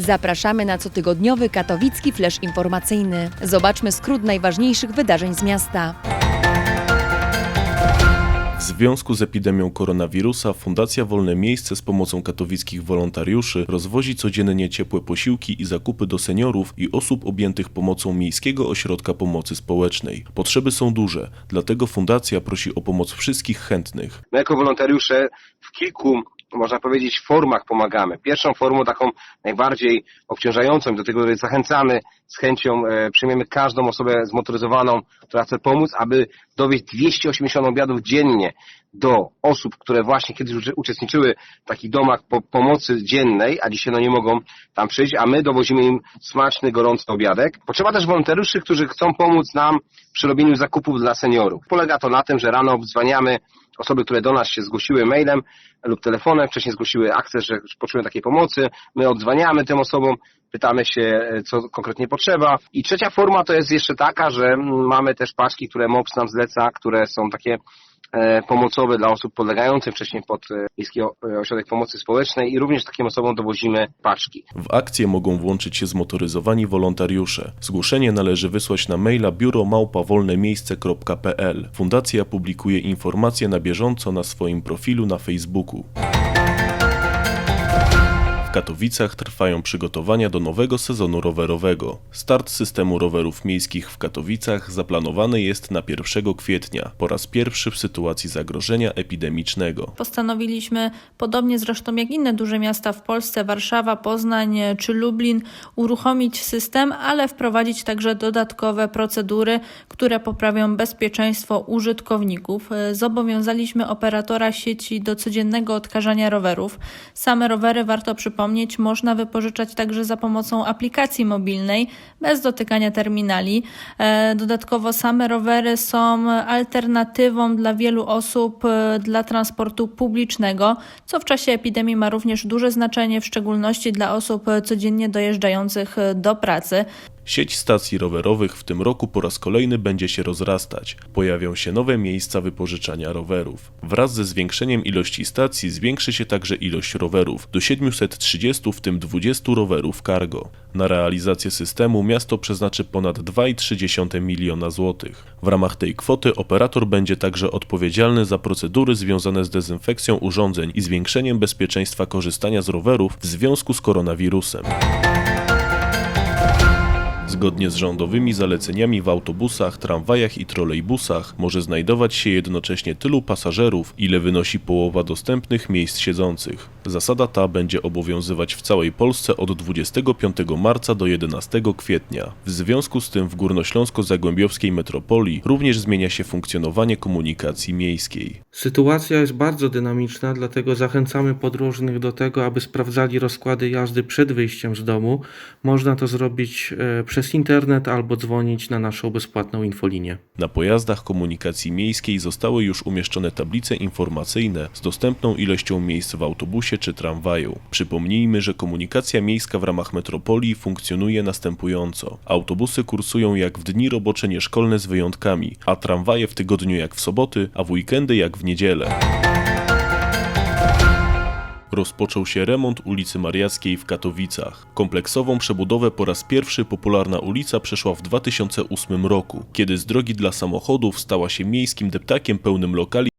Zapraszamy na cotygodniowy katowicki flash informacyjny. Zobaczmy skrót najważniejszych wydarzeń z miasta. W związku z epidemią koronawirusa Fundacja Wolne Miejsce z pomocą katowickich wolontariuszy rozwozi codziennie ciepłe posiłki i zakupy do seniorów i osób objętych pomocą Miejskiego Ośrodka Pomocy Społecznej. Potrzeby są duże, dlatego fundacja prosi o pomoc wszystkich chętnych. My jako wolontariusze w kilku, można powiedzieć, formach pomagamy. Pierwszą formą taką najbardziej obciążającą, do tego zachęcamy z chęcią, e, przyjmiemy każdą osobę zmotoryzowaną, która chce pomóc, aby dowieść 280 obiadów dziennie do osób, które właśnie kiedyś uczestniczyły w takich domach po, pomocy dziennej, a dzisiaj no nie mogą tam przyjść, a my dowozimy im smaczny, gorący obiadek. Potrzeba też wolontariuszy, którzy chcą pomóc nam przy robieniu zakupów dla seniorów. Polega to na tym, że rano obdzwaniamy osoby, które do nas się zgłosiły mailem lub telefonem, wcześniej zgłosiły akces, że potrzebują takiej pomocy. My odzwaniamy tym osobom, pytamy się, e, co konkretnie potrzeba. I trzecia forma to jest jeszcze taka, że mamy też paczki, które MOPS nam zleca, które są takie e, pomocowe dla osób podlegających wcześniej pod e, Miejski O- Ośrodek Pomocy Społecznej i również takim osobom dowozimy paczki. W akcję mogą włączyć się zmotoryzowani wolontariusze. Zgłoszenie należy wysłać na maila biuromałpawolnemiejsce.pl. Fundacja publikuje informacje na bieżąco na swoim profilu na Facebooku. W Katowicach trwają przygotowania do nowego sezonu rowerowego. Start systemu rowerów miejskich w Katowicach zaplanowany jest na 1 kwietnia, po raz pierwszy w sytuacji zagrożenia epidemicznego. Postanowiliśmy, podobnie zresztą jak inne duże miasta w Polsce, Warszawa, Poznań czy Lublin, uruchomić system, ale wprowadzić także dodatkowe procedury, które poprawią bezpieczeństwo użytkowników. Zobowiązaliśmy operatora sieci do codziennego odkażania rowerów. Same rowery, warto przypomnieć, można wypożyczać także za pomocą aplikacji mobilnej, bez dotykania terminali. E, Dodatkowo same rowery są alternatywą dla wielu osób e, dla transportu publicznego, co w czasie epidemii ma również duże znaczenie, w szczególności dla osób e, codziennie dojeżdżających do pracy. Sieć stacji rowerowych w tym roku po raz kolejny będzie się rozrastać. Pojawią się nowe miejsca wypożyczania rowerów. Wraz ze zwiększeniem ilości stacji zwiększy się także ilość rowerów do 730, w tym 20 rowerów cargo. Na realizację systemu miasto przeznaczy ponad 2,3 miliona złotych. W ramach tej kwoty operator będzie także odpowiedzialny za procedury związane z dezynfekcją urządzeń i zwiększeniem bezpieczeństwa korzystania z rowerów w związku z koronawirusem. Zgodnie z rządowymi zaleceniami w autobusach, tramwajach i trolejbusach może znajdować się jednocześnie tylu pasażerów, ile wynosi połowa dostępnych miejsc siedzących. Zasada ta będzie obowiązywać w całej Polsce od 25 marca do 11 kwietnia. W związku z tym w Górnośląsko-Zagłębiowskiej metropolii również zmienia się funkcjonowanie komunikacji miejskiej. Sytuacja jest bardzo dynamiczna, dlatego zachęcamy podróżnych do tego, aby sprawdzali rozkłady jazdy przed wyjściem z domu. Można to zrobić e, przez internet albo dzwonić na naszą bezpłatną infolinię. Na pojazdach komunikacji miejskiej zostały już umieszczone tablice informacyjne z dostępną ilością miejsc w autobusie czy tramwaju. Przypomnijmy, że komunikacja miejska w ramach metropolii funkcjonuje następująco. Autobusy kursują jak w dni robocze nieszkolne z wyjątkami, a tramwaje w tygodniu jak w soboty, a w weekendy jak w niedzielę. Rozpoczął się remont ulicy Mariackiej w Katowicach. Kompleksową przebudowę po raz pierwszy popularna ulica przeszła w 2008 roku, kiedy z drogi dla samochodów stała się miejskim deptakiem pełnym lokali